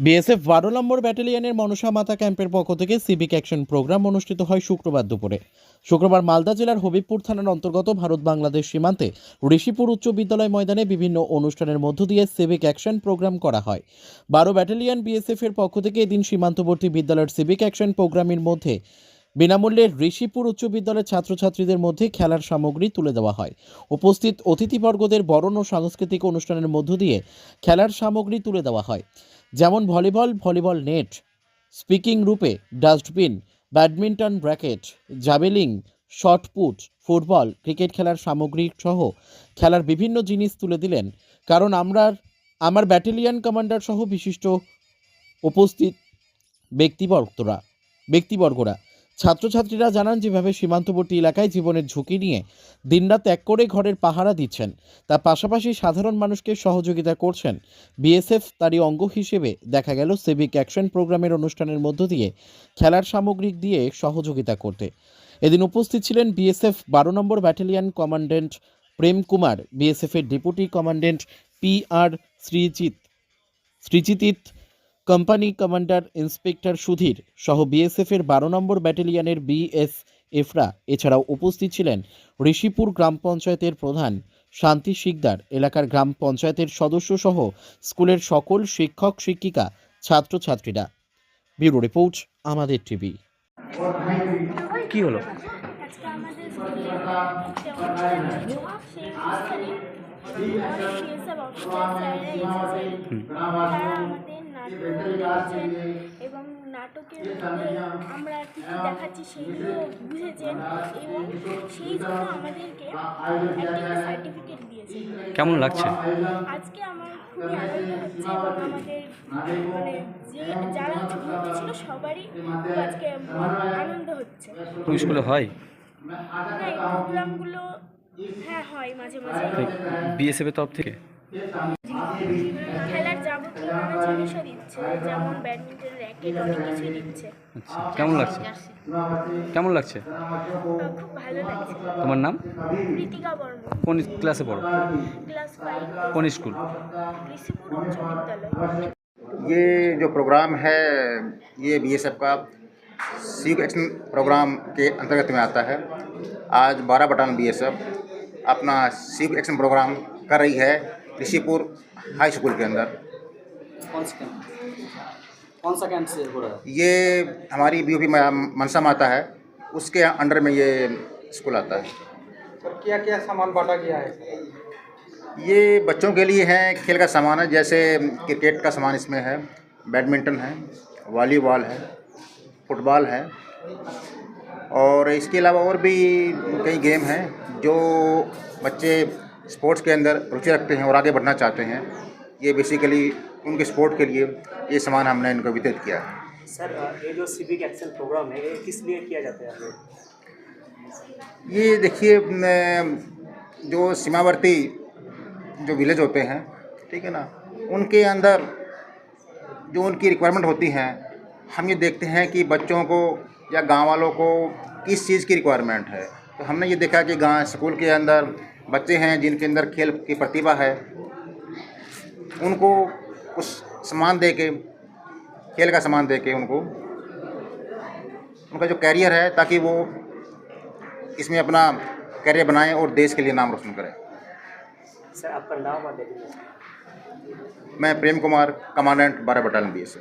BSF বারো নম্বর ব্যাটালিয়নের মনসা মাতা ক্যাম্পের পক্ষ থেকে সিভিক অ্যাকশন প্রোগ্রাম অনুষ্ঠিত হয় শুক্রবার দুপুরে। শুক্রবার মালদা জেলার হবিবপুর থানার অন্তর্গত ভারত বাংলাদেশ সীমান্তে ঋষিপুর উচ্চ বিদ্যালয় ময়দানে বিভিন্ন অনুষ্ঠানের মধ্য দিয়ে সিভিক অ্যাকশন প্রোগ্রাম করা হয়। বারো ব্যাটালিয়ন বিএসএফ এর পক্ষ থেকে এদিন সীমান্তবর্তী বিদ্যালয়ের সিভিক অ্যাকশন প্রোগ্রামের মধ্যে বিনামূল্যে ঋষিপুর উচ্চ বিদ্যালয়ের ছাত্রছাত্রীদের মধ্যে খেলার সামগ্রী তুলে দেওয়া হয়। উপস্থিত অতিথিবর্গদের বরণ ও সাংস্কৃতিক অনুষ্ঠানের মধ্য দিয়ে খেলার সামগ্রী তুলে দেওয়া হয়। যেমন ভলিবল ভলিবল নেট, স্পিকিং রূপে dustbin, badminton racket javelin shotput football, cricket খেলার সামগ্রী সহ খেলার বিভিন্ন জিনিস তুলে দিলেন। কারণ আমরা আমার ব্যাটেলিয়ান কমান্ডার সহ বিশিষ্ট উপস্থিত ব্যক্তিবর্গরা ব্যক্তিবর্গরা। ছাত্রছাত্রীরা জানান, যেভাবে সীমান্তবর্তী এলাকায় জীবনের ঝুঁকি নিয়ে দিনরাত এক করে ঘরের পাহারা দিচ্ছেন, তার পাশাপাশি সাধারণ মানুষকে সহযোগিতা করছেন। বিএসএফ তারই অঙ্গ হিসেবে দেখা গেল সিভিক অ্যাকশন প্রোগ্রামের অনুষ্ঠানের মধ্য দিয়ে খেলার সামগ্রিক দিয়ে সহযোগিতা করতে। এদিন উপস্থিত ছিলেন বিএসএফ বারো নম্বর ব্যাটালিয়ন কমান্ড্যান্ট প্রেম কুমার, বিএসএফের deputy commandant P R Sreejith শ্রীজিতিত company commander inspector Sudhir সহ বিএসএফের বারো নম্বর ব্যাটালিয়নের বিএস এফরা এছাড়াও উপস্থিত ছিলেন ঋষিপুর গ্রাম পঞ্চায়েতের প্রধান শান্তি শিকদার এলাকার গ্রাম পঞ্চায়েতের সদস্য সহ স্কুলের সকল শিক্ষক শিক্ষিকা ছাত্রছাত্রীরা। ব্যুরো রিপোর্ট আমাদের টিভি। কি হলো? আমাদের নাটক এবং নাটকের আমরা কী কী দেখাচ্ছি সেগুলো বুঝেছেন এবং সেই জন্য আমাদেরকে একটা সার্টিফিকেট দিয়েছে কেমন লাগছে? আজকে আমার খুবই আনন্দ হচ্ছে এবং আমাদের মানে যে যারা ভর্তি ছিল সবারই আজকে আনন্দ হচ্ছে। স্কুলে হয়? প্রোগ্রামগুলো হ্যাঁ হয় মাঝে মাঝে। বিএসএফ এর তরফ থেকে? খেলার যাবতীয় নানা জিনিসও দিচ্ছে যেমন ব্যাডমিন্টন র্যাকেট অনেক কিছুই দিচ্ছে আচ্ছা কেমন লাগছে কেমন লাগছে আহ, খুব ভালো লাগছে তোমার নাম কৃতিকা বর্মন কোন ক্লাসে পড়ো ক্লাস ফাইভ কোন স্কুল ঋষিপুর উচ্চ বিদ্যালয় ये जो प्रोग्राम है ये बीएसएफ का सीख एक्शन प्रोग्राम के अंतर्गत में आता है आज बारह बटान बीएसएफ अपना सीख एक्शन प्रोग्राम कर रही है ऋषिपुर हाई स्कूल के अंदर कौन सा कैंप कौन सा कैंप से हो रहा है? ये हमारी बी बीओपी मनसा माता है। उसके अंडर में ये स्कूल आता है। सर क्या क्या सामान बांटा गया है? ये बच्चों के लिए है खेल का सामान है जैसे क्रिकेट का सामान इसमें है बैडमिंटन है वॉलीबॉल है फुटबॉल है और इसके अलावा और भी कई गेम हैं जो बच्चे स्पोर्ट्स के अंदर रुचि रखते हैं और आगे बढ़ना चाहते हैं। ये बेसिकली उनके सपोर्ट के लिए ये सामान हमने इनको वितरित किया। है सर ये जो सिविक एक्शन प्रोग्राम है ये किस लिए किया जाता है? ये देखिए जो सीमावर्ती जो विलेज होते हैं ठीक है ना उनके अंदर जो उनकी रिक्वायरमेंट होती हैं हम ये देखते हैं कि बच्चों को या गाँव वालों को किस चीज़ की रिक्वायरमेंट है। तो हमने ये देखा कि गाँव स्कूल के अंदर बच्चे हैं जिनके अंदर खेल की प्रतिभा है उनको कुछ सामान दे के खेल का सामान दे के उनको उनका जो कैरियर है ताकि वो इसमें अपना कैरियर बनाएँ और देश के लिए नाम रोशन करें। सर आपका नाम और मैं प्रेम कुमार कमांडेंट बारह बटालियन बी एस